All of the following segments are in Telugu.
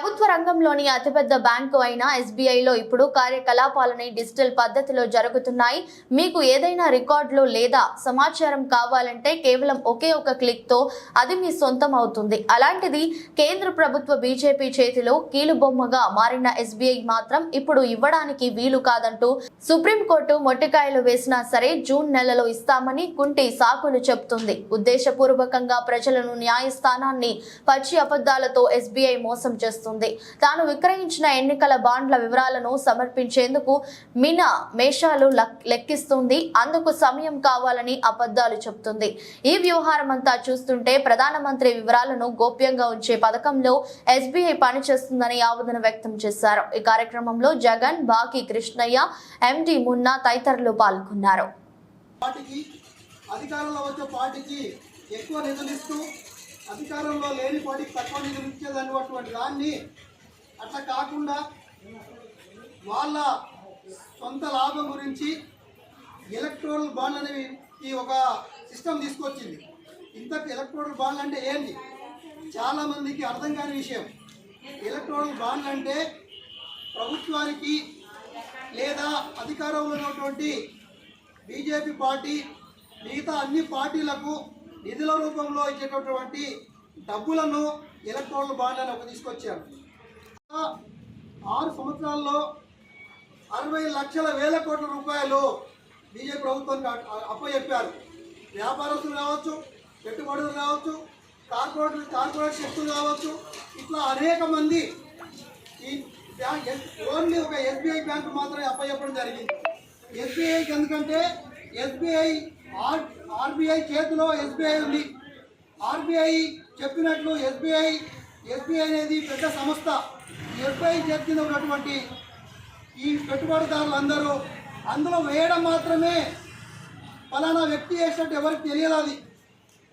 ప్రభుత్వ రంగంలోని అతిపెద్ద బ్యాంకు అయిన ఎస్బీఐలో ఇప్పుడు కార్యకలాపాలని డిజిటల్ పద్ధతిలో జరుగుతున్నాయి. మీకు ఏదైనా రికార్డులు లేదా సమాచారం కావాలంటే కేవలం ఒకే ఒక క్లిక్తో అది మీ సొంతం అవుతుంది. అలాంటిది కేంద్ర ప్రభుత్వ బీజేపీ చేతిలో కీలుబొమ్మగా మారిన ఎస్బీఐ మాత్రం ఇప్పుడు ఇవ్వడానికి వీలు కాదంటూ సుప్రీంకోర్టు మొట్టికాయలు వేసినా సరే జూన్ నెలలో ఇస్తామని కుంటి సాకులు చెబుతుంది. ఉద్దేశపూర్వకంగా ప్రజలను న్యాయస్థానాన్ని పచ్చి అబద్ధాలతో ఎస్బీఐ మోసం చేస్తుంది. తాను విక్రయించిన ఎన్నికల బాండ్ల వివరాలను సమర్పించేందుకు మినా మేషాలు లక్- లెక్కిస్తుంది. అందుకు సమయం కావాలని అబద్ధాలు చెబుతుంది. ఈ వ్యవహారం అంతా చూస్తుంటే ప్రధానమంత్రి వివరాలను గోప్యంగా ఉంచే పథకంలో ఎస్బీఐ పనిచేస్తుందని ఆవేదన వ్యక్తం చేశారు. ఈ కార్యక్రమంలో జగన్ బాకి కృష్ణయ్య ఎండి మున్నా తదితరులు పాల్గొన్నారు. అధికారంలో వచ్చే పార్టీకి ఎక్కువ నిధులు ఇస్తూ అధికారంలో లేని తక్కువ నిధులు ఇచ్చేదన్నటువంటి దాన్ని అట్లా కాకుండా వాళ్ళ సొంత లాభం గురించి ఎలక్ట్రోల్ బాండ్ అనేవి ఒక సిస్టమ్ తీసుకొచ్చింది. ఇంతకు ఎలక్ట్రోల్ బాండ్లు అంటే ఏంటి చాలామందికి అర్థం కాని విషయం. ఎలక్ట్రోల్ బాండ్లు అంటే ప్రభుత్వానికి లేదా అధికారంలో ఉన్నటువంటి బీజేపీ పార్టీ మిగతా అన్ని పార్టీలకు నిధుల రూపంలో ఇచ్చేటటువంటి డబ్బులను ఎలక్ట్రానిక్ బాండ్లను ఒక తీసుకొచ్చారు. ఆరు సంవత్సరాల్లో అరవై లక్షల వేల కోట్ల రూపాయలు బీజేపీ ప్రభుత్వానికి అ- అప్పచెప్పారు. వ్యాపారస్తులు కావచ్చు పెట్టుబడులు కావచ్చు కార్పొరేట్ కార్పొరేట్ శక్తులు కావచ్చు ఇట్లా అనేక మంది ఈ బ్యాంక్ ఓన్లీ ఒక ఎస్బీఐ బ్యాంకు మాత్రమే అప్పచెప్పడం జరిగింది. ఎస్బీఐకి ఎందుకంటే ఎస్బీఐ ఆర్ ఆర్బీఐ చేతిలో ఎస్బీఐ ఉంది. ఆర్బీఐ చెప్పినట్లు ఎస్బీఐ ఎస్బీఐ అనేది పెద్ద సంస్థ. ఎస్బీఐ చేతి ఉన్నటువంటి ఈ పెట్టుబడిదారులందరూ అందులో వేయడం మాత్రమే ఫలానా వ్యక్తి వేసినట్టు ఎవరికి తెలియదు అది.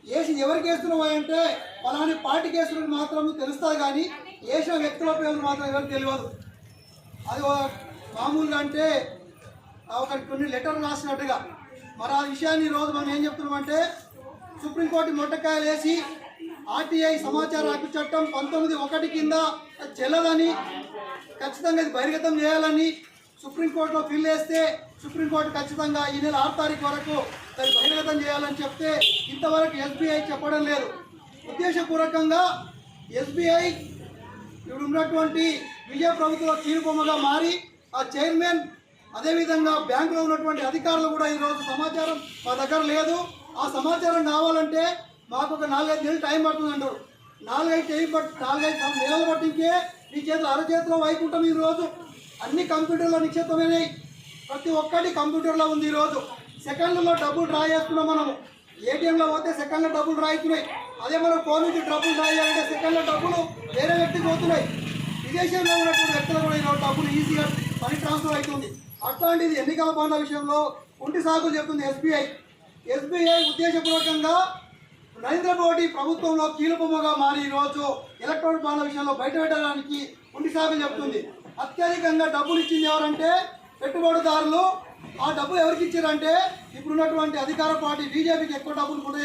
వేసి ఎవరికి వేస్తున్నావు అంటే ఫలాని పార్టీ కేసులు మాత్రం తెలుస్తుంది కానీ వేసిన వ్యక్తుల పేర్లు మాత్రం ఎవరికి తెలియదు. అది ఒక- మామూలుగా అంటే ఒక కొన్ని లెటర్లు రాసినట్టుగా. మరి ఆ విషయాన్ని ఈరోజు మనం ఏం చెప్తున్నామంటే సుప్రీంకోర్టు మొట్టకాయలు వేసి ఆర్టీఐ సమాచార హక్కు చట్టం పంతొమ్మిది ఒకటి కింద అది చెల్లదని ఖచ్చితంగా ఇది బహిర్గతం చేయాలని సుప్రీంకోర్టులో ఫిల్ వేస్తే సుప్రీంకోర్టు ఖచ్చితంగా ఈ నెల ఆరు తారీఖు వరకు దాన్ని బహిర్గతం చేయాలని చెప్తే ఇంతవరకు ఎస్బీఐ చెప్పడం లేదు. ఉద్దేశపూర్వకంగా ఎస్బీఐ ఇప్పుడు ఉన్నటువంటి విజయ ప్రభుత్వ తీరుబొమ్మగా మారి ఆ చైర్మన్ అదేవిధంగా బ్యాంకులో ఉన్నటువంటి అధికారులు కూడా ఈరోజు సమాచారం మా దగ్గర లేదు. ఆ సమాచారం కావాలంటే మాకు ఒక నాలుగైదు నెలలు టైం పడుతుంది అంటారు. నాలుగైదు టైం పట్టి నాలుగైదు నెలలు పట్టింకే మీ చేతిలో అరచేతిలో వైకుంఠం ఈరోజు. అన్ని కంప్యూటర్లో నిక్షిప్తమైనవి ప్రతి ఒక్కటి కంప్యూటర్లో ఉంది ఈరోజు. సెకండ్లలో డబ్బులు డ్రా చేస్తున్నాం మనము. ఏటీఎంలో పోతే సెకండ్లో డబ్బులు డ్రా అవుతున్నాయి. అదే మనం ఫోన్ నుంచి డబ్బులు డ్రా చేయాలంటే సెకండ్లో డబ్బులు వేరే వ్యక్తికి పోతున్నాయి. విదేశంలో ఉన్నటువంటి వ్యక్తులు కూడా ఈరోజు డబ్బులు ఈజీగా మనీ ట్రాన్స్ఫర్ అవుతుంది. అట్లాంటిది ఎన్నికల బాండ్ల విషయంలో ఉంటి సాగులు చెప్తుంది ఎస్బీఐ. ఎస్బీఐ ఉద్దేశపూర్వకంగా నరేంద్ర మోడీ ప్రభుత్వంలో కీలుబొమ్మగా మారి ఈరోజు ఎలక్ట్రానిక్ బాండ్ల విషయంలో బయట పెట్టడానికి ఉంటి సాగులు చెప్తుంది. అత్యధికంగా డబ్బులు ఇచ్చింది ఎవరంటే పెట్టుబడిదారులు. ఆ డబ్బులు ఎవరికి ఇచ్చారంటే ఇప్పుడున్నటువంటి అధికార పార్టీ బీజేపీకి ఎక్కువ డబ్బులు కూడా